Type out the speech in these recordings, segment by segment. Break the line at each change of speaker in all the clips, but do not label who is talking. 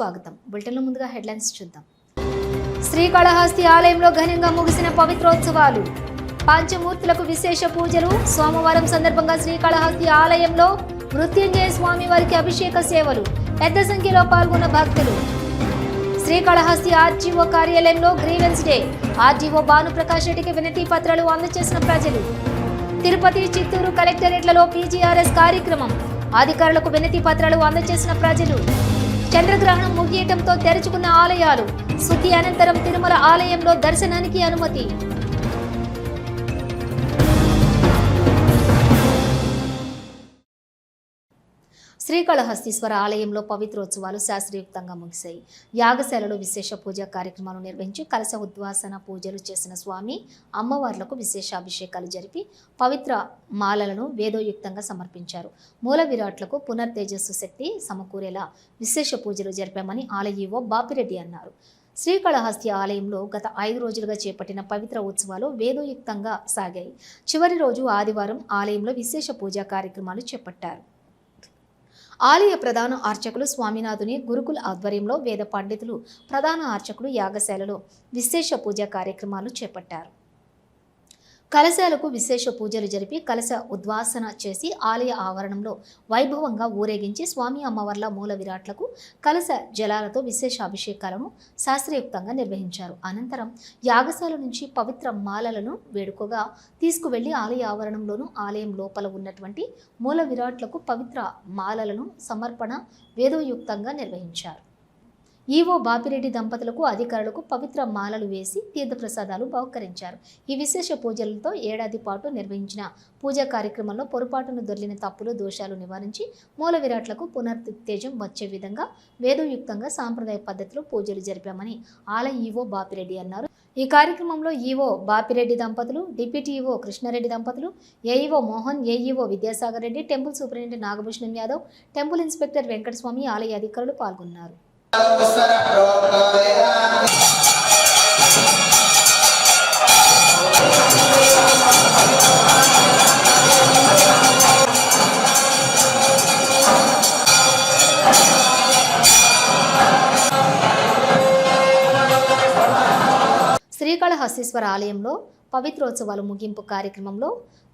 స్వాగతం. బులెటిన్లో ముందుగా హెడ్లైన్స్ చూద్దాం. శ్రీకాళహస్తి ఆలయంలో ఘనంగా ముగిసిన పవిత్రోత్సవాలు. పంచమూర్తులకు విశేష పూజలు. సోమవారం సందర్భంగా శ్రీకాళహస్తి ఆలయంలో మృత్యుంజయ స్వామి వారికి అభిషేక సేవలు. పెద్ద సంఖ్యలో పాల్గొన్న భక్తులు. శ్రీకాళహస్తి ఆర్జీఓ కార్యాలయంలో గ్రీవెన్స్ డే. ఆర్జీఓ భానుప్రకాష్ రెడ్డికి వినతి పత్రాలు అందజేసిన ప్రజలు. తిరుపతి చిత్తూరు కలెక్టరేట్లలో పీజీఆర్ఎస్ కార్యక్రమం. అధికారులకు వినతి పత్రాలు అందజేసిన ప్రజలు. చంద్రగ్రహణం ముగియటంతో తెరుచుకున్న ఆలయాలు శుద్ధి అనంతరం తిరుమల ఆలయంలో దర్శనానికి అనుమతి. శ్రీకాళహస్తీశ్వర ఆలయంలో పవిత్రోత్సవాలు శాస్త్రయుక్తంగా ముగిశాయి. యాగశాలలో విశేష పూజా కార్యక్రమాలు నిర్వహించి కలశ ఉద్వాసన పూజలు చేసిన స్వామి అమ్మవార్లకు విశేష అభిషేకాలు జరిపి పవిత్ర మాలలను వేదోయుక్తంగా సమర్పించారు. మూల విరాట్లకు పునర్తేజస్సు శక్తి సమకూరేలా విశేష పూజలు జరిపామని ఆలయీవో బాపిరెడ్డి అన్నారు. శ్రీకాళహస్తి ఆలయంలో గత ఐదు రోజులుగా చేపట్టిన పవిత్ర ఉత్సవాలు వేదోయుక్తంగా సాగాయి. చివరి రోజు ఆదివారం ఆలయంలో విశేష పూజా కార్యక్రమాలు చేపట్టారు. ఆలయ ప్రధాన అర్చకులు స్వామినాథుని గురుకుల ఆధ్వర్యంలో వేద పండితులు ప్రధాన అర్చకులు యాగశాలలో విశేష పూజా కార్యక్రమాలు చేపట్టారు. కలశాలకు విశేష పూజలు జరిపి కలశ ఉద్వాసన చేసి ఆలయ ఆవరణంలో వైభవంగా ఊరేగించి స్వామి అమ్మవార్ల మూల విరాట్లకు కలశ జలాలతో విశేష అభిషేకాలను శాస్త్రయుక్తంగా నిర్వహించారు. అనంతరం యాగశాల నుంచి పవిత్ర మాలలను వేడుకగా తీసుకువెళ్ళి ఆలయ ఆవరణంలోను ఆలయం లోపల ఉన్నటువంటి మూల విరాట్లకు పవిత్ర మాలలను సమర్పణ వేదోయుక్తంగా నిర్వహించారు. ఈవో బాపిరెడ్డి దంపతులకు అధికారులకు పవిత్ర మాలలు వేసి తీర్థప్రసాదాలు బహుకరించారు. ఈ విశేష పూజలతో ఏడాది పాటు నిర్వహించిన పూజా కార్యక్రమంలో పొరపాటును దొర్లిన తప్పులు దోషాలు నివారించి మూల విరాట్లకు పునరుత్తేజం వచ్చే విధంగా వేదోయుక్తంగా సాంప్రదాయ పద్ధతిలో పూజలు జరిపామని ఆలయ ఈవో బాపిరెడ్డి అన్నారు. ఈ కార్యక్రమంలో ఈవో బాపిరెడ్డి దంపతులు డిప్యూటీ ఈవో కృష్ణారెడ్డి దంపతులు AEO Mohan AEO Vidyasagar Reddy temple superintendent Nagabhushanam Yadav temple inspector Venkataswamy ఆలయ అధికారులు పాల్గొన్నారు. శ్రీకాళహస్తీశ్వర ఆలయంలో పవిత్రోత్సవాలు ముగింపు కార్యక్రమంలో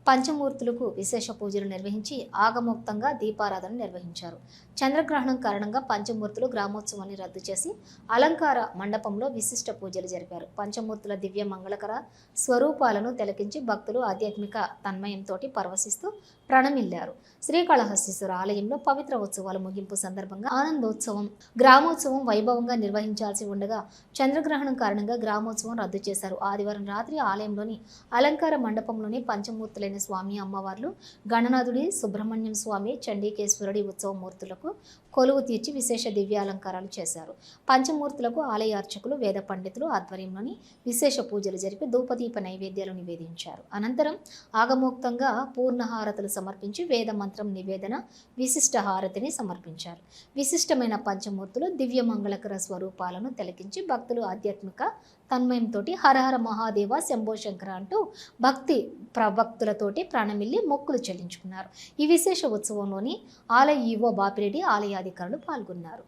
పంచమూర్తులకు విశేష పూజలు నిర్వహించి ఆగమోక్తంగా దీపారాధన నిర్వహించారు. చంద్రగ్రహణం కారణంగా పంచమూర్తులు గ్రామోత్సవాన్ని రద్దు చేసి అలంకార మండపంలో విశిష్ట పూజలు జరిపారు. పంచమూర్తుల దివ్య మంగళకర స్వరూపాలను తిలకించి భక్తులు ఆధ్యాత్మిక తన్మయంతో పరవశిస్తూ ప్రణమిల్లారు. శ్రీకాళహస్తీశ్వర ఆలయంలో పవిత్ర ఉత్సవాల ముగింపు సందర్భంగా ఆనందోత్సవం గ్రామోత్సవం వైభవంగా నిర్వహించాల్సి ఉండగా చంద్రగ్రహణం కారణంగా గ్రామోత్సవం రద్దు చేశారు. ఆదివారం రాత్రి ఆలయంలోని అలంకార మండపంలోని పంచమూర్తులైన స్వామి అమ్మవార్లు గణనాథుడి సుబ్రహ్మణ్యం స్వామి చండీకేశ్వరుడి ఉత్సవ మూర్తులకు కొలువు తీర్చి విశేష దివ్యాలంకారాలు చేశారు. పంచమూర్తులకు ఆలయ అర్చకులు వేద పండితులు ఆధ్వర్యంలోని విశేష పూజలు జరిపి ధూపదీప నైవేద్యాలు నివేదించారు. అనంతరం ఆగమోక్తంగా పూర్ణహారతులు సమర్పించి వేద మంత్ర నివేదన విశిష్ట హారతిని సమర్పించారు. విశిష్టమైన పంచమూర్తులు దివ్య మంగళకర స్వరూపాలను తిలకించి భక్తులు ఆధ్యాత్మిక తన్మయంతో హరహర మహాదేవ శంభో శంకర అంటూ భక్తి ప్రభక్తులతోటి ప్రాణమిల్లి మొక్కులు చెల్లించుకున్నారు. ఈ విశేష ఉత్సవంలోని ఆలయ ఈవో బాపిరెడ్డి ఆలయాధికారులు పాల్గొన్నారు.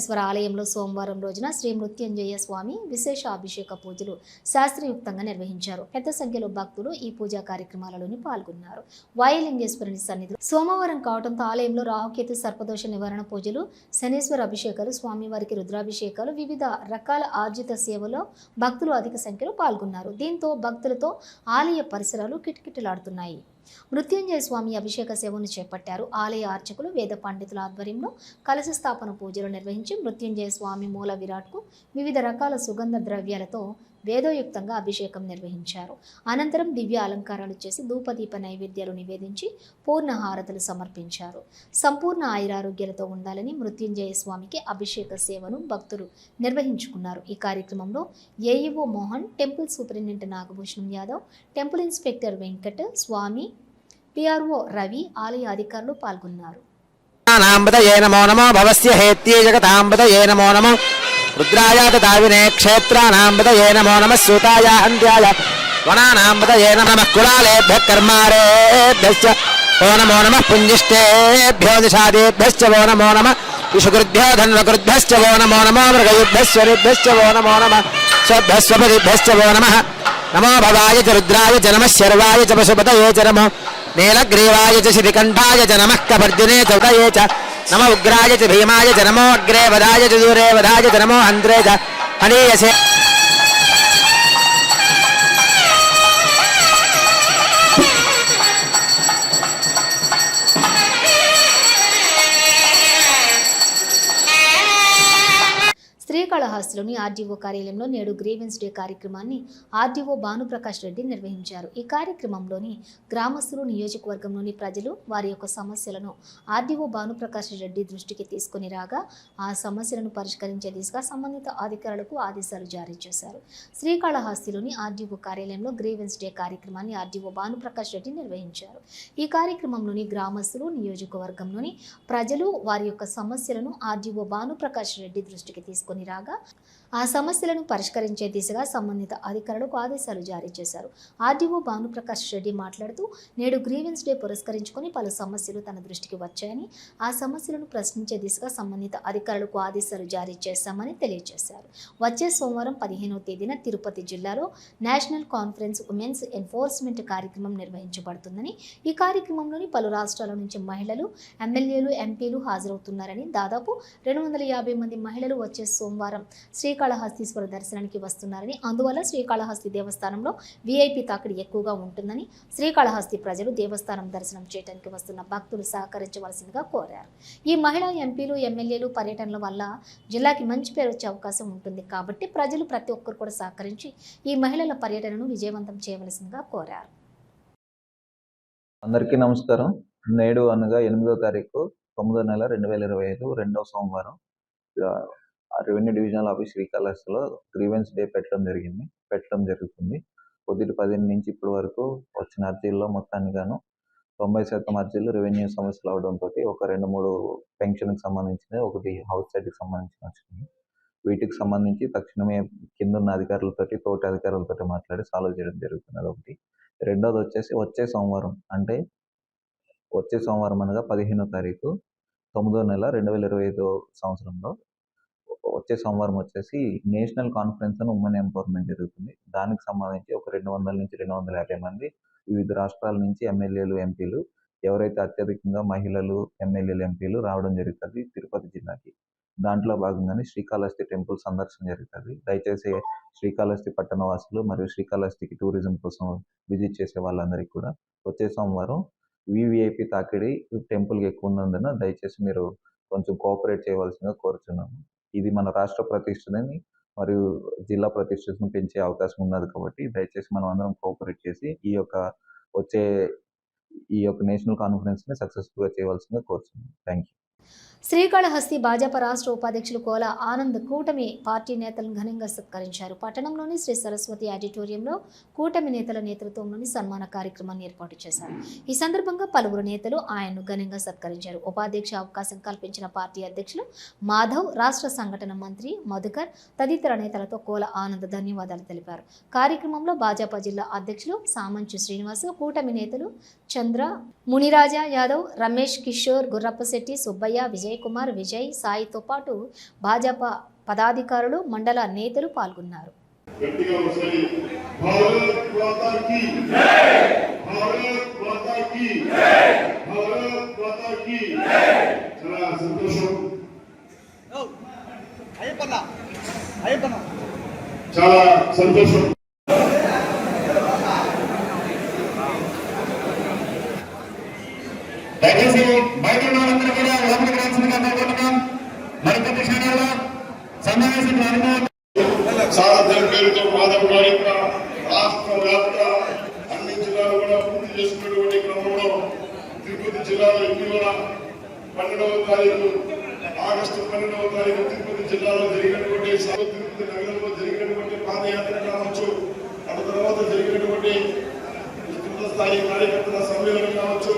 శ్రీకాళహస్తీశ్వర ఆలయంలో సోమవారం రోజున శ్రీ మృత్యుంజయ స్వామి విశేష అభిషేక పూజలు శాస్త్రయుక్తంగా నిర్వహించారు. పెద్ద సంఖ్యలో భక్తులు ఈ పూజా కార్యక్రమాలలోని పాల్గొన్నారు. వాయులింగేశ్వరుని సన్నిధిలో సోమవారం కావడంతో ఆలయంలో రాహుకేతు సర్పదోష నివారణ పూజలు శనీశ్వర అభిషేకాలు స్వామివారికి రుద్రాభిషేకాలు వివిధ రకాల ఆర్జిత సేవలో భక్తులు అధిక సంఖ్యలో పాల్గొన్నారు. దీంతో భక్తులతో ఆలయ పరిసరాలు కిటకిటలాడుతున్నాయి. మృత్యుంజయ స్వామి అభిషేక సేవను చేపట్టారు. ఆలయ అర్చకులు వేద పండితుల ఆధ్వర్యంలో కలశ స్థాపన పూజలు నిర్వహించి మృత్యుంజయ స్వామి మూల విరాట్కు వివిధ రకాల సుగంధ ద్రవ్యాలతో వేదోయుక్తంగా అభిషేకం నిర్వహించారు. అనంతరం దివ్య అలంకారాలు చేసి ధూపదీప నైవేద్యాలు నివేదించి పూర్ణ హారతులు సమర్పించారు. సంపూర్ణ ఆయురారోగ్యాలతో ఉండాలని మృత్యుంజయ స్వామికి అభిషేక సేవను భక్తులు నిర్వహించుకున్నారు. ఈ కార్యక్రమంలో AEO Mohan temple superintendent Nagabhushanam Yadav temple inspector Venkat Swamy PRO Ravi ఆలయ అధికారులు పాల్గొన్నారు.
నాంబతయే నమో నమో భవస్య హేత్యే జగతాంబతయే నమో నమో. రుద్రాయ దావినే క్షేత్రానాంబతయే నమో నమ సూతాయ హంత్యాయ వనానాంబతయే నమ కులాలేభ్య కర్మారేభ్యశ్చ. ఓ నమో నమ పుంజిష్టేభ్యో దిశాదేభ్యశ్చ ఓ నమో నమ విషుకృద్భ్యో ధన్వకృభ్యశ్చ ఓ నమో నమో మృగయుభ్యశ్వరిభ్యశ్చ ఓ నమో నమ స్వభ్యస్వపతిభ్యశ్చ ఓ నమ నమో భవాయ చ రుద్రాయ చ నమ శర్వాయ చ పశుపతయే చ నమో. నీలగ్రీవాయ చ శ్రీకంఠాయ చ నమః కపర్జునే చ ఉదయే చ. నమ ఉగ్రాయ చ భీమాయ చ నమో అగ్రే వదాయ చ దూరే వదాయ చ నమో అంద్రే చ హనీయసే
శ్రీకాళహస్తిలోని ఆర్డీఓ కార్యాలయంలో నేడు గ్రీవెన్స్ డే కార్యక్రమాన్ని ఆర్డీఓ భానుప్రకాష్ రెడ్డి నిర్వహించారు. ఈ కార్యక్రమంలోని గ్రామస్తులు నియోజకవర్గంలోని ప్రజలు వారి యొక్క సమస్యలను ఆర్డీఓ భానుప్రకాష్ రెడ్డి దృష్టికి తీసుకుని రాగా ఆ సమస్యలను పరిష్కరించే దిశగా సంబంధిత అధికారులకు ఆదేశాలు జారీ చేశారు. శ్రీకాళహస్తిలోని ఆర్డీఓ కార్యాలయంలో గ్రీవెన్స్ డే కార్యక్రమాన్ని ఆర్డీఓ భానుప్రకాష్ రెడ్డి నిర్వహించారు. ఈ కార్యక్రమంలోని గ్రామస్తులు నియోజకవర్గంలోని ప్రజలు వారి యొక్క సమస్యలను ఆర్డీఓ భానుప్రకాష్ రెడ్డి దృష్టికి తీసుకొని రాగా podcast. ఆ సమస్యలను పరిష్కరించే దిశగా సంబంధిత అధికారులకు ఆదేశాలు జారీ చేశారు. ఆర్డీఓ భానుప్రకాష్ రెడ్డి మాట్లాడుతూ నేడు గ్రీవెన్స్ డే పురస్కరించుకొని పలు సమస్యలు తన దృష్టికి వచ్చాయని ఆ సమస్యలను ప్రశ్నించే దిశగా సంబంధిత అధికారులకు ఆదేశాలు జారీ చేశామని తెలియజేశారు. వచ్చే సోమవారం పదిహేనవ తేదీన తిరుపతి జిల్లాలో నేషనల్ కాన్ఫరెన్స్ ఉమెన్స్ ఎన్ఫోర్స్మెంట్ కార్యక్రమం నిర్వహించబడుతుందని ఈ కార్యక్రమంలోని పలు రాష్ట్రాల నుంచి మహిళలు ఎమ్మెల్యేలు ఎంపీలు హాజరవుతున్నారని దాదాపు రెండు వందల యాభై మంది మహిళలు వచ్చే సోమవారం శ్రీ శ్రీకాళహస్తీశ్వర దర్శనానికి వస్తున్నారని అందువల్ల శ్రీకాళహస్తి దేవస్థానంలో వీఐపీ తాకిడి ఎక్కువగా ఉంటుందని శ్రీకాళహస్తి ప్రజలు దేవస్థానం దర్శనం చేయడానికి వస్తున్న భక్తులు సహకరించవలసిందిగా కోరారు. ఈ మహిళా ఎంపీలు ఎమ్మెల్యేలు పర్యటనల వల్ల జిల్లాకి మంచి పేరు వచ్చే అవకాశం ఉంటుంది కాబట్టి ప్రజలు ప్రతి ఒక్కరు కూడా సహకరించి ఈ మహిళల పర్యటనను విజయవంతం చేయవలసిందిగా కోరారు.
అందరికీ నమస్కారం. నేడు అనగా ఎనిమిదో తారీఖు తొమ్మిదో నెల రెండు వేల ఇరవై ఐదు రెండవ సోమవారం. రెవెన్యూ డివిజనల్ ఆఫీస్ శ్రీకాళహస్తిలో గ్రీవెన్స్ డే పెట్టడం జరిగింది. పెట్టడం జరుగుతుంది. పొద్దుటి పదిహేను నుంచి ఇప్పటి వరకు వచ్చిన అర్జీల్లో మొత్తాన్ని గాను తొంభై శాతం అర్జీలు రెవెన్యూ సమస్యలు అవడంతో ఒక రెండు మూడు పెన్షన్కి సంబంధించినవి ఒకటి హౌస్ సైడ్కి సంబంధించిన వచ్చినాయి. వీటికి సంబంధించి తక్షణమే కింద ఉన్న అధికారులతోటి తోటి అధికారులతోటి మాట్లాడి సాల్వ్ చేయడం జరుగుతుంది అదొకటి. రెండోది వచ్చేసి వచ్చే సోమవారం అంటే వచ్చే సోమవారం అనగా పదిహేనో తారీఖు తొమ్మిదో నెల రెండు వేల ఇరవై ఐదో సంవత్సరంలో వచ్చే సోమవారం వచ్చేసి నేషనల్ కాన్ఫరెన్స్ అని ఉమెన్ ఎంపవర్మెంట్ జరుగుతుంది. దానికి సంబంధించి ఒక రెండు వందల నుంచి రెండు వందల యాభై మంది వివిధ రాష్ట్రాల నుంచి ఎమ్మెల్యేలు ఎంపీలు ఎవరైతే అత్యధికంగా మహిళలు ఎమ్మెల్యేలు ఎంపీలు రావడం జరుగుతుంది తిరుపతి జిల్లాకి. దాంట్లో భాగంగానే శ్రీకాళహస్తి టెంపుల్ సందర్శన జరుగుతుంది. దయచేసి శ్రీకాళహస్తి పట్టణ వాసులు మరియు శ్రీకాళహస్తికి టూరిజం కోసం విజిట్ చేసే వాళ్ళందరికీ కూడా వచ్చే సోమవారం వివిఐపి తాకిడి టెంపుల్కి ఎక్కువ ఉన్నందున దయచేసి మీరు కొంచెం కోఆపరేట్ చేయవలసిందిగా కోరుచున్నాము. ఇది మన రాష్ట్ర ప్రతిష్టని మరియు జిల్లా ప్రతిష్టను పెంచే అవకాశం ఉన్నది కాబట్టి దయచేసి మనం అందరం కోఆపరేట్ చేసి ఈ యొక్క వచ్చే ఈ యొక్క నేషనల్ కాన్ఫరెన్స్ని సక్సెస్ఫుల్గా చేయవలసిందిగా కోరుచున్నాం. థ్యాంక్ యూ
శ్రీకాళహస్తి భాజపా రాష్ట్ర ఉపాధ్యక్షులు కోల ఆనంద్ కూటమి పార్టీ నేతలను ఘనంగా సత్కరించారు. పట్టణంలోని శ్రీ సరస్వతి ఆడిటోరియంలో కూటమి నేతల నేతృత్వంలోని సన్మాన కార్యక్రమాన్ని ఏర్పాటు చేశారు. ఈ సందర్భంగా పలువురు నేతలు ఆయన్ను ఘనంగా సత్కరించారు. ఉపాధ్యక్ష అవకాశం కల్పించిన పార్టీ అధ్యక్షులు మాధవ్ రాష్ట్ర సంఘటన మంత్రి మధుకర్ తదితర నేతలతో కోల ఆనంద్ ధన్యవాదాలు తెలిపారు. కార్యక్రమంలో భాజపా జిల్లా అధ్యక్షులు సామంచు శ్రీనివాసు కూటమి నేతలు చంద్ర మునిరాజా యాదవ్ రమేష్ కిషోర్ గుర్రప్పశెట్టి సుబ్బయ్య విజయ్ అజయ్ కుమార్ విజయ్ సాయితో పాటు భాజపా పదాధికారులు మండల నేతలు పాల్గొన్నారు.
గట్టిగా ఒకసారి భారత్ మాతా కీ భారత్ మాతా కీ భారత్ మాతా కీ చాలా సంతోషం
అయ్యప్పన్న అయ్యప్పన్న
చాలా సంతోషం దయచేసి బయట ఉన్న వాళ్ళందరూ కూడా లోపలికి రావాల్సిందిగా కోరుకుంటున్నాం మరికొద్ది క్షణాల్లో సమావేశం ప్రారంభం సారథ్యం పేరుతో మాధవ్ గారి యొక్క రాష్ట్ర వ్యాప్త అన్ని జిల్లాలు కూడా పూర్తి చేసుకున్నటువంటి క్రమంలో తిరుపతి జిల్లాలో ఇటీవల పన్నెండవ తారీఖు ఆగస్టు పన్నెండవ తారీఖు తిరుపతి జిల్లాలో జరిగినటువంటి సభ తిరుపతి నగరంలో జరిగినటువంటి పాదయాత్ర కావచ్చు ఆ తర్వాత జరిగినటువంటి విస్తృత స్థాయి కార్యకర్తల సమ్మేళనం కావచ్చు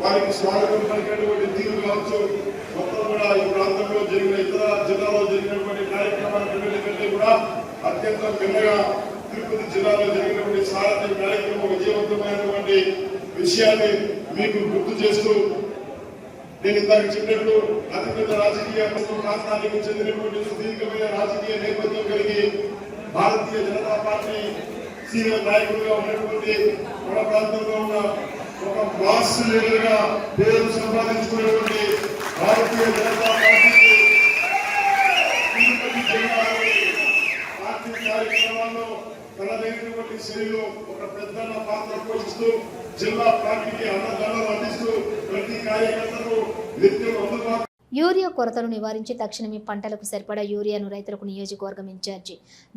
వారికి స్వాగతం పలికినటువంటి తీరు కావచ్చు మొత్తం కూడా ఈ ప్రాంతంలో జరిగిన ఇతర జిల్లాలో జరిగినటువంటి కార్యక్రమాల కంటే కూడా అత్యంత భిన్నగా తిరుపతి జిల్లాలో జరిగినటువంటి సారథి కార్యక్రమం విజయవంతమైనటువంటి విషయాన్ని మీకు గుర్తు చేస్తూ నేను ఇందాక చెప్పినట్టు అతిపెద్ద రాజకీయ ప్రాంతానికి చెందినటువంటి సుదీర్ఘమైన రాజకీయ నేపథ్యం కలిగి భారతీయ జనతా పార్టీ సీనియర్ నాయకులుగా ఉన్నటువంటి మన ప్రాంతంలో ఉన్న ఒక మాస్ లీడర్గా పేరు సంపాదించుకున్నటువంటి భారతీయ జనతా పార్టీకి పార్టీ కార్యక్రమాల్లో తనదైనటువంటి శైలిలో ఒక పెద్ద పాత్ర పోషిస్తూ జిల్లా పార్టీకి అన్నదండలు అందిస్తూ ప్రతి కార్యకర్తను నిత్యం అందుబాటు
యూరియా కొరతను నివారించి తక్షణమే పంటలకు సరిపడా యూరియాను రైతులకు నియోజకవర్గం ఇన్ఛార్జి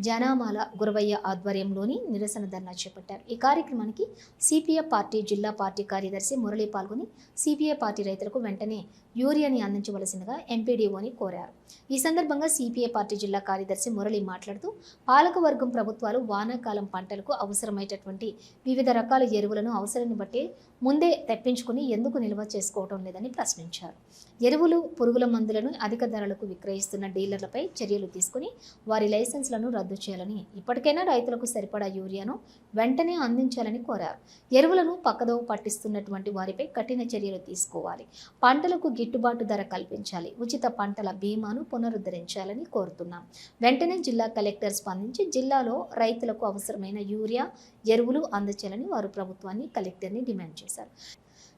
జనామాల గురవయ్య ఆధ్వర్యంలోని నిరసన ధర్నా చేపట్టారు. ఈ కార్యక్రమానికి సిపిఐ పార్టీ జిల్లా పార్టీ కార్యదర్శి మురళి పాల్గొని సిపిఐ పార్టీ రైతులకు వెంటనే యూరియాని అందించవలసిందిగా ఎంపీడీఓని కోరారు. ఈ సందర్భంగా సిపిఐ పార్టీ జిల్లా కార్యదర్శి మురళి మాట్లాడుతూ పాలకవర్గం ప్రభుత్వాలు వానాకాలం పంటలకు అవసరమైనటువంటి వివిధ రకాల ఎరువులను అవసరాన్ని బట్టి ముందే తెప్పించుకుని ఎందుకు నిల్వ చేసుకోవడం లేదని ప్రశ్నించారు. ఎరువులు పురుగుల మందులను అధిక ధరలకు విక్రయిస్తున్న డీలర్లపై చర్యలు తీసుకుని వారి లైసెన్స్లను రద్దు చేయాలని ఇప్పటికైనా రైతులకు సరిపడా యూరియాను వెంటనే అందించాలని కోరారు. ఎరువులను పక్కదోవ పట్టిస్తున్నటువంటి వారిపై కఠిన చర్యలు తీసుకోవాలి. పంటలకు గిట్టుబాటు ధర కల్పించాలి. ఉచిత పంటల బీమాను పునరుద్ధరించాలని కోరుతున్నాం. వెంటనే జిల్లా కలెక్టర్ స్పందించి జిల్లాలో రైతులకు అవసరమైన యూరియా ఎరువులు అందచేయాలని వారు ప్రభుత్వాన్ని కలెక్టర్ని డిమాండ్ చేశారు.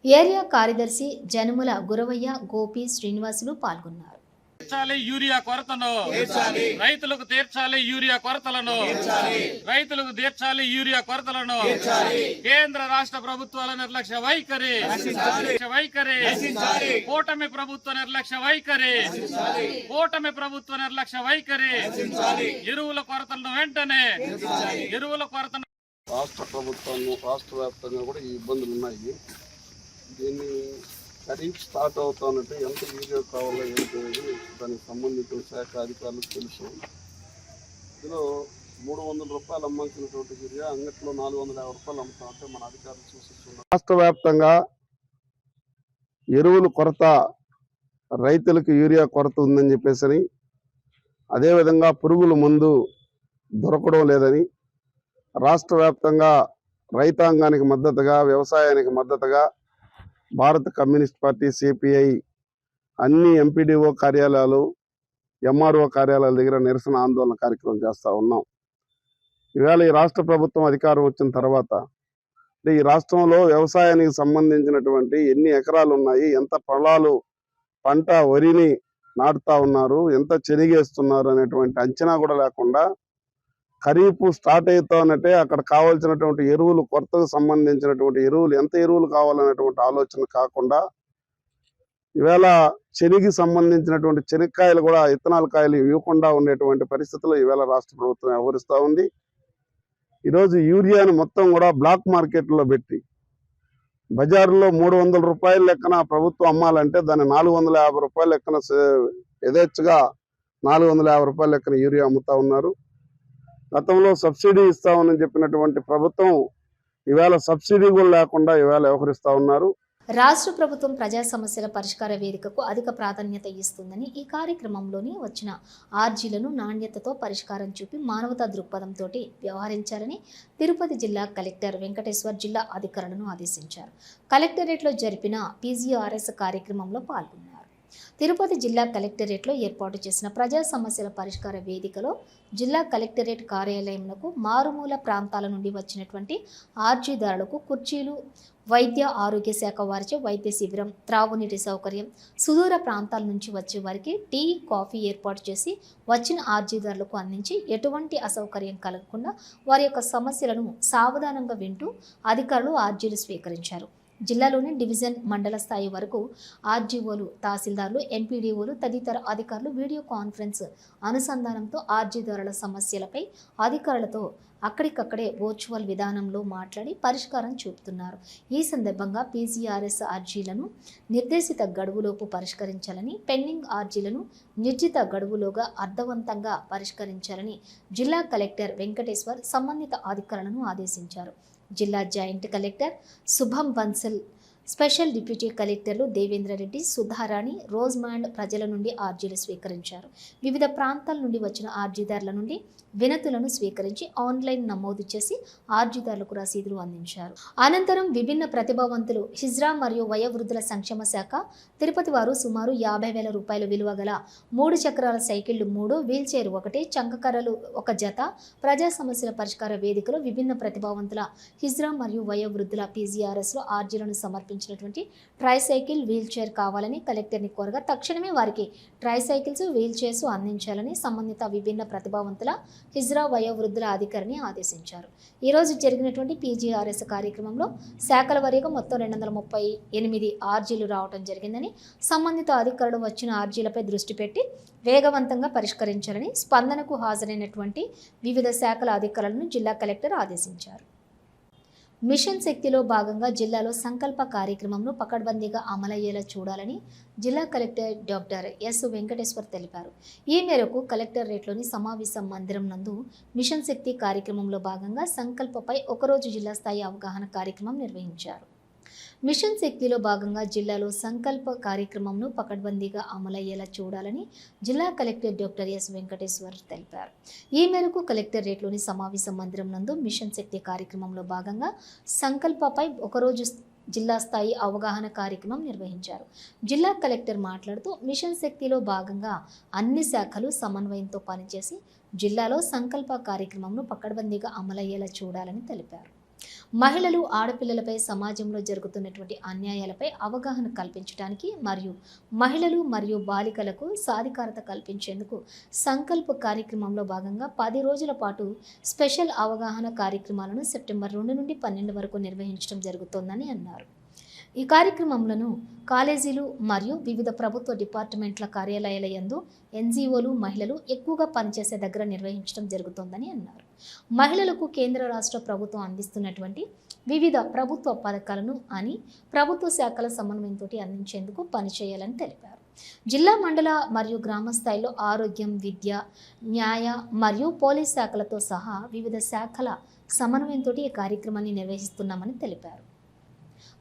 ఏరియా కార్యదర్శి జనుముల గురవయ్య గోపి శ్రీనివాసులు పాల్గొన్నారు.
తీర్చాలి యూరియా కొరతను. రైతులకు తీర్చాలి యూరియా కొరతలను. రైతులకు తీర్చాలి యూరియా కొరతలను. కేంద్ర రాష్ట్ర ప్రభుత్వాల నిర్లక్ష్య వైఖరి. నిర్లక్ష్య వైఖరి. కూటమి ప్రభుత్వ నిర్లక్ష్య వైఖరి. కూటమి ప్రభుత్వ నిర్లక్ష్య వైఖరి. ఎరువుల కొరతలను వెంటనే. ఎరువుల కొరతను
రాష్ట్ర ప్రభుత్వాన్ని రాష్ట్ర వ్యాప్తంగా కూడా ఈ ఇబ్బందులు ఉన్నాయి. దీన్ని ఖరీఫ్ స్టార్ట్ అవుతానంటే ఎంత యూరియా కావాలో ఏంటనేది దానికి సంబంధించిన శాఖ అధికారులకు తెలుసు. ఇందులో మూడు వందల రూపాయలు అమ్మాల్సినటువంటి యూరియా అంగట్లో నాలుగు వందల యాభై రూపాయలు అమ్ముతామంటే మన అధికారులు సూచిస్తున్నారు. రాష్ట్ర వ్యాప్తంగా ఎరువుల కొరత రైతులకు యూరియా కొరత ఉందని చెప్పేసి అదేవిధంగా పురుగుల మందు దొరకడం లేదని రాష్ట్ర వ్యాప్తంగా రైతాంగానికి మద్దతుగా వ్యవసాయానికి మద్దతుగా భారత కమ్యూనిస్ట్ పార్టీ సిపిఐ అన్ని ఎంపీడీఓ కార్యాలయాలు ఎంఆర్ఓ కార్యాలయాల దగ్గర నిరసన ఆందోళన కార్యక్రమం చేస్తూ ఉన్నాం. ఇవాళ ఈ రాష్ట్ర ప్రభుత్వం అధికారం వచ్చిన తర్వాత అంటే ఈ రాష్ట్రంలో వ్యవసాయానికి సంబంధించినటువంటి ఎన్ని ఎకరాలు ఉన్నాయి ఎంత పొలాలు పంట వరిని నాటుతా ఉన్నారు ఎంత చెనిగేస్తున్నారు అనేటువంటి అంచనా కూడా లేకుండా ఖరీఫ్ స్టార్ట్ అవుతానంటే అక్కడ కావాల్సినటువంటి ఎరువులు కొరతకు సంబంధించినటువంటి ఎరువులు ఎంత ఎరువులు కావాలనేటువంటి ఆలోచన కాకుండా ఈవేళ శనికి సంబంధించినటువంటి శనక్కాయలు కూడా ఇత్తనాల కాయలు ఇవ్వకుండా ఉండేటువంటి పరిస్థితుల్లో ఈవేళ రాష్ట్ర ప్రభుత్వం వ్యవహరిస్తూ ఉంది. ఈరోజు యూరియాను మొత్తం కూడా బ్లాక్ మార్కెట్లో పెట్టి బజారులో మూడు వందల రూపాయల లెక్కన ప్రభుత్వం అమ్మాలంటే దాన్ని నాలుగు వందల యాభై రూపాయల లెక్కన యథేచ్ఛగా నాలుగు వందల యాభై రూపాయల లెక్కన యూరియా అమ్ముతా ఉన్నారు. గతంలో సబ్సిడీ ఇస్తామని చెప్పినటువంటి ప్రభుత్వం ఇవాళ సబ్సిడీ కూడా లేకుండా ఇవాళ వ్యవహరిస్తా ఉన్నారు.
రాష్ట్ర ప్రభుత్వం ప్రజా సమస్యల పరిష్కార వేదికకు అధిక ప్రాధాన్యత ఇస్తుందని ఈ కార్యక్రమంలోని వచ్చిన ఆర్జీలను నాణ్యతతో పరిష్కారం చూపి మానవతా దృక్పథంతో వ్యవహరించాలని తిరుపతి జిల్లా కలెక్టర్ వెంకటేశ్వర్ జిల్లా అధికారులను ఆదేశించారు. కలెక్టరేట్లో జరిపిన పీజీఆర్ఎస్ కార్యక్రమంలో పాల్గొన్నారు. తిరుపతి జిల్లా కలెక్టరేట్లో ఏర్పాటు చేసిన ప్రజా సమస్యల పరిష్కార వేదికలో జిల్లా కలెక్టరేట్ కార్యాలయంలో మారుమూల ప్రాంతాల నుండి వచ్చినటువంటి ఆర్జీదారులకు కుర్చీలు వైద్య ఆరోగ్య శాఖ వారిచే వైద్య శిబిరం త్రాగునీటి సౌకర్యం సుదూర ప్రాంతాల నుంచి వచ్చే వారికి టీ కాఫీ ఏర్పాటు చేసి వచ్చిన ఆర్జీదారులకు అందించి ఎటువంటి అసౌకర్యం కలగకుండా వారి యొక్క సమస్యలను సావధానంగా వింటూ అధికారులు ఆర్జీలు స్వీకరించారు. జిల్లాలోని డివిజన్ మండల స్థాయి వరకు ఆర్జీఓలు తహసీల్దార్లు ఎన్పీడీఓలు తదితర అధికారులు వీడియో కాన్ఫరెన్స్ అనుసంధానంతో ఆర్జీదారుల సమస్యలపై అధికారులతో అక్కడికక్కడే వర్చువల్ విధానంలో మాట్లాడి పరిష్కారం చూపుతున్నారు. ఈ సందర్భంగా పీజీఆర్ఎస్ ఆర్జీలను నిర్దేశిత గడువులోపు పరిష్కరించాలని పెండింగ్ ఆర్జీలను నిర్జిత గడువులోగా అర్థవంతంగా పరిష్కరించాలని జిల్లా కలెక్టర్ వెంకటేశ్వర్ సంబంధిత అధికారులను ఆదేశించారు. జిల్లా జాయింట్ కలెక్టర్ శుభం బన్సల్ స్పెషల్ డిప్యూటీ కలెక్టర్లు దేవేంద్రరెడ్డి సుధారాణి రోజ్మాండ్ ప్రజల నుండి ఆర్జీలు స్వీకరించారు. వివిధ ప్రాంతాల నుండి వచ్చిన ఆర్జీదారుల నుండి వినతులను స్వీకరించి ఆన్లైన్ నమోదు చేసి ఆర్జీదారులకు రసీదులు అందించారు. అనంతరం విభిన్న ప్రతిభావంతులు హిజ్రా మరియు వయోవృద్ధుల సంక్షేమ శాఖ తిరుపతి వారు సుమారు యాభై వేల రూపాయల విలువ గల మూడు చక్రాల సైకిళ్ళు మూడు వీల్ చైర్ ఒకటి చంకకర్రలు ఒక జత ప్రజా సమస్యల పరిష్కార వేదికలో విభిన్న ప్రతిభావంతుల హిజ్రా మరియు వయోవృద్ధుల పీజీఆర్ఎస్లో ఆర్జీలను సమర్పించినటువంటి ట్రై సైకిల్ వీల్ చైర్ కావాలని కలెక్టర్ని కోరగా తక్షణమే వారికి ట్రై సైకిల్స్ వీల్ చైర్స్ అందించాలని సంబంధిత విభిన్న ప్రతిభావంతుల హిజ్రా వయోవృద్ధుల అధికారిని ఆదేశించారు. ఈరోజు జరిగినటువంటి పీజీఆర్ఎస్ కార్యక్రమంలో శాఖల వారీగా మొత్తం రెండు వందల ముప్పై ఎనిమిది ఆర్జీలు రావడం జరిగిందని సంబంధిత అధికారులు వచ్చిన ఆర్జీలపై దృష్టి పెట్టి వేగవంతంగా పరిష్కరించాలని స్పందనకు హాజరైనటువంటి వివిధ శాఖల అధికారులను జిల్లా కలెక్టర్ ఆదేశించారు. మిషన్ శక్తిలో భాగంగా జిల్లాలో సంకల్ప కార్యక్రమంను పకడ్బందీగా అమలయ్యేలా చూడాలని జిల్లా కలెక్టర్ డాక్టర్ ఎస్ వెంకటేశ్వర్ తెలిపారు. ఈ మేరకు కలెక్టరేట్లోని సమావేశ మందిరం నందు మిషన్ శక్తి కార్యక్రమంలో భాగంగా సంకల్పపై ఒకరోజు జిల్లా స్థాయి అవగాహన కార్యక్రమం నిర్వహించారు. మిషన్ శక్తిలో భాగంగా జిల్లాలో సంకల్ప కార్యక్రమంను పకడ్బందీగా అమలయ్యేలా చూడాలని జిల్లా కలెక్టర్ డాక్టర్ ఎస్ వెంకటేశ్వర్ తెలిపారు. ఈ మేరకు కలెక్టరేట్లోని సమావేశ మందిరం నందు మిషన్ శక్తి కార్యక్రమంలో భాగంగా సంకల్పపై ఒకరోజు జిల్లా స్థాయి అవగాహన కార్యక్రమం నిర్వహించారు. జిల్లా కలెక్టర్ మాట్లాడుతూ మిషన్ శక్తిలో భాగంగా అన్ని శాఖలు సమన్వయంతో పనిచేసి జిల్లాలో సంకల్ప కార్యక్రమంను పకడ్బందీగా అమలయ్యేలా చూడాలని తెలిపారు. మహిళలు ఆడపిల్లలపై సమాజంలో జరుగుతున్నటువంటి అన్యాయాలపై అవగాహన కల్పించడానికి మరియు మహిళలు మరియు బాలికలకు సాధికారత కల్పించేందుకు సంకల్ప కార్యక్రమంలో భాగంగా పది రోజుల పాటు స్పెషల్ అవగాహన కార్యక్రమాలను సెప్టెంబర్ రెండు నుండి పన్నెండు వరకు నిర్వహించడం జరుగుతోందని అన్నారు. ఈ కార్యక్రమంలో కాలేజీలు మరియు వివిధ ప్రభుత్వ డిపార్ట్మెంట్ల కార్యాలయాల యందు ఎన్జిఓలు మహిళలు ఎక్కువగా పనిచేసే దగ్గర నిర్వహించడం జరుగుతోందని అన్నారు. మహిళలకు కేంద్ర రాష్ట్ర ప్రభుత్వం అందిస్తున్నటువంటి వివిధ ప్రభుత్వ పథకాలను అని ప్రభుత్వ శాఖల సమన్వయంతో అందించేందుకు పనిచేయాలని తెలిపారు. జిల్లా మండల మరియు గ్రామ స్థాయిలో ఆరోగ్యం విద్య న్యాయ మరియు పోలీస్ శాఖలతో సహా వివిధ శాఖల సమన్వయంతో ఈ కార్యక్రమాన్ని నిర్వహిస్తున్నామని తెలిపారు.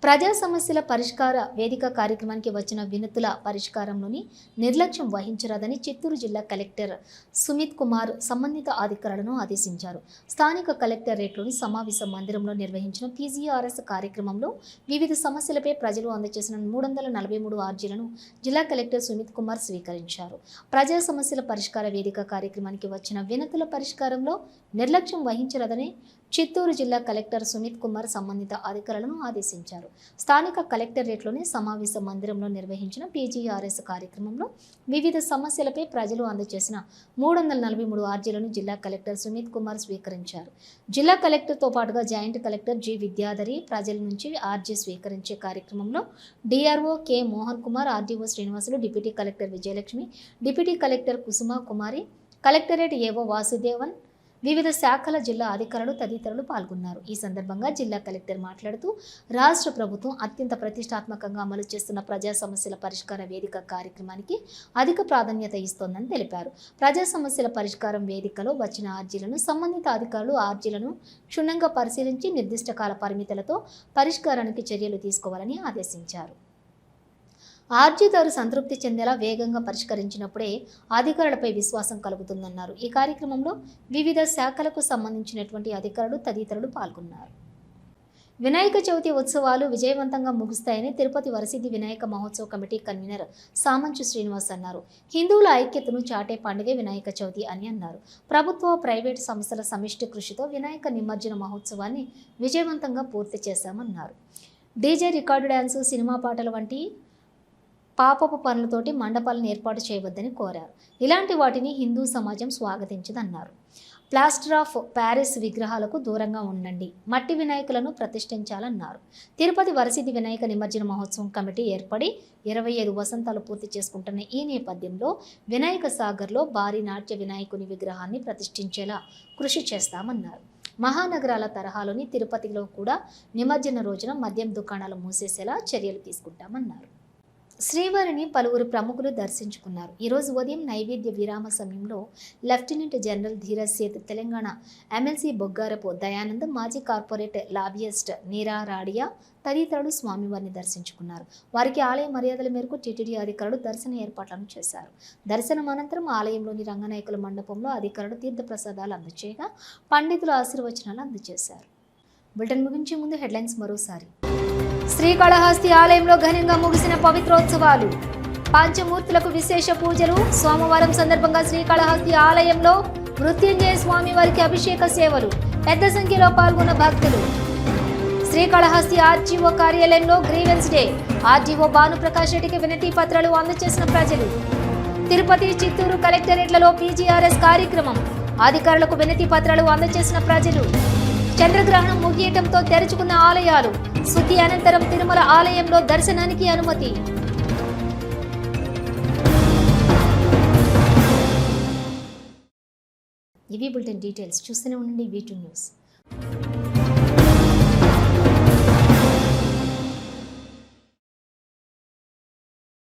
ప్రజా సమస్యల పరిష్కార వేదిక కార్యక్రమానికి వచ్చిన వినతుల పరిష్కారంలోని నిర్లక్ష్యం వహించరాదని చిత్తూరు జిల్లా కలెక్టర్ సుమిత్ కుమార్ సంబంధిత అధికారులను ఆదేశించారు. స్థానిక కలెక్టరేట్లోని సమావేశ మందిరంలో నిర్వహించిన పీజీఆర్ఎస్ కార్యక్రమంలో వివిధ సమస్యలపై ప్రజలు అందజేసిన మూడు వందల నలభై మూడు ఆర్జీలను జిల్లా కలెక్టర్ సుమిత్ కుమార్ స్వీకరించారు. ప్రజా సమస్యల పరిష్కార వేదిక కార్యక్రమానికి వచ్చిన వినతుల పరిష్కారంలో నిర్లక్ష్యం వహించరాదని చిత్తూరు జిల్లా కలెక్టర్ సుమిత్ కుమార్ సంబంధిత అధికారులను ఆదేశించారు. స్థానిక కలెక్టరేట్లోని సమావేశ మందిరంలో నిర్వహించిన పీజీఆర్ఎస్ కార్యక్రమంలో వివిధ సమస్యలపై ప్రజలు అందజేసిన మూడు వందల నలభై మూడు ఆర్జీలను జిల్లా కలెక్టర్ సుమిత్ కుమార్ స్వీకరించారు. జిల్లా కలెక్టర్తో పాటుగా జాయింట్ కలెక్టర్ జి విద్యాధరి ప్రజల నుంచి ఆర్జీ స్వీకరించే కార్యక్రమంలో DRO K Mohan Kumar RDO Srinivasulu deputy collector Vijayalakshmi deputy collector Kusuma Kumari collectorate AO Vasudevan వివిధ శాఖల జిల్లా అధికారులు తదితరులు పాల్గొన్నారు. ఈ సందర్భంగా జిల్లా కలెక్టర్ మాట్లాడుతూ రాష్ట్ర ప్రభుత్వం అత్యంత ప్రతిష్టాత్మకంగా అమలు చేస్తున్న ప్రజా సమస్యల పరిష్కార వేదిక కార్యక్రమానికి అధిక ప్రాధాన్యత ఇస్తోందని తెలిపారు. ప్రజా సమస్యల పరిష్కారం వేదికలో వచ్చిన ఆర్జీలను సంబంధిత అధికారులు ఆర్జీలను క్షుణ్ణంగా పరిశీలించి నిర్దిష్ట కాల పరిమితులతో పరిష్కారానికి చర్యలు తీసుకోవాలని ఆదేశించారు. ఆర్జీదారు సంతృప్తి చెందేలా వేగంగా పరిష్కరించినప్పుడే అధికారులపై విశ్వాసం కలుగుతుందన్నారు. ఈ కార్యక్రమంలో వివిధ శాఖలకు సంబంధించినటువంటి అధికారులు తదితరులు పాల్గొన్నారు. వినాయక చవితి ఉత్సవాలు విజయవంతంగా ముగుస్తాయని తిరుపతి వరసిద్ధి వినాయక మహోత్సవ కమిటీ కన్వీనర్ సామంచు శ్రీనివాస్ అన్నారు. హిందువుల ఐక్యతను చాటే పండుగే వినాయక చవితి అని అన్నారు. ప్రభుత్వ ప్రైవేటు సంస్థల సమిష్టి కృషితో వినాయక నిమజ్జన మహోత్సవాన్ని విజయవంతంగా పూర్తి చేశామన్నారు. డీజే రికార్డు డ్యాన్సు సినిమా పాటలు వంటి పాపపు పనులతోటి మండపాలను ఏర్పాటు చేయవద్దని కోరారు. ఇలాంటి వాటిని హిందూ సమాజం స్వాగతించదన్నారు. ప్లాస్టర్ ఆఫ్ ప్యారిస్ విగ్రహాలకు దూరంగా ఉండండి మట్టి వినాయకులను ప్రతిష్ఠించాలన్నారు. తిరుపతి వరసిద్ధి వినాయక నిమజ్జన మహోత్సవం కమిటీ ఏర్పడి ఇరవై ఐదు వసంతాలు పూర్తి చేసుకుంటున్న ఈ నేపథ్యంలో వినాయక సాగర్లో భారీ నాట్య వినాయకుని విగ్రహాన్ని ప్రతిష్ఠించేలా కృషి చేస్తామన్నారు. మహానగరాల తరహాలోని తిరుపతిలో కూడా నిమజ్జన రోజున మద్యం దుకాణాలు మూసేసేలా చర్యలు తీసుకుంటామన్నారు. శ్రీవారిని పలువురు ప్రముఖులు దర్శించుకున్నారు. ఈరోజు ఉదయం నైవేద్య విరామ సమయంలో lieutenant general Dheeraj Seth Telangana MLC Boggarapu Dayanand మాజీ కార్పొరేట్ లాబియస్ట్ నీరా రాడియా తదితరులు స్వామివారిని దర్శించుకున్నారు. వారికి ఆలయ మర్యాదల మేరకు టీటీడీ అధికారులు దర్శన ఏర్పాట్లను చేశారు. దర్శనం అనంతరం ఆలయంలోని రంగనాయకుల మండపంలో అధికారులు తీర్థప్రసాదాలు అందచేయగా పండితులు ఆశీర్వచనాలు అందజేశారు. బులెటిన్ ముగించే ముందు హెడ్లైన్స్ మరోసారి. శ్రీకాళహస్తి ఆలయంలో ఘనంగా ముగిసిన పవిత్రోత్సవాలు. పంచమూర్తులకు విశేష పూజలు. సోమవారం సందర్భంగా శ్రీకాళహస్తి ఆలయంలో మృత్యుంజయ స్వామి వారికి అభిషేక సేవలు. పెద్ద సంఖ్యలో పాల్గొన్న భక్తులు. శ్రీకాళహస్తి ఆర్జీఓ కార్యాలయంలో గ్రీవెన్స్ డే. ఆర్జీఓ భానుప్రకాష్ రెడ్డికి వినతి పత్రాలు అందజేసిన ప్రజలు. తిరుపతి చిత్తూరు కలెక్టరేట్లలో పీజీఆర్ఎస్ కార్యక్రమం. అధికారులకు వినతి పత్రాలు అందజేసిన ప్రజలు. చంద్రగ్రహణం ముగియటంతో తెరుచుకున్న ఆలయాలు. శుద్ధి అనంతరం తిరుమల ఆలయంలో దర్శనానికి అనుమతి. ఇవి బులెటిన్ డీటెయిల్స్. చూస్తూనే ఉండండి వీటి న్యూస్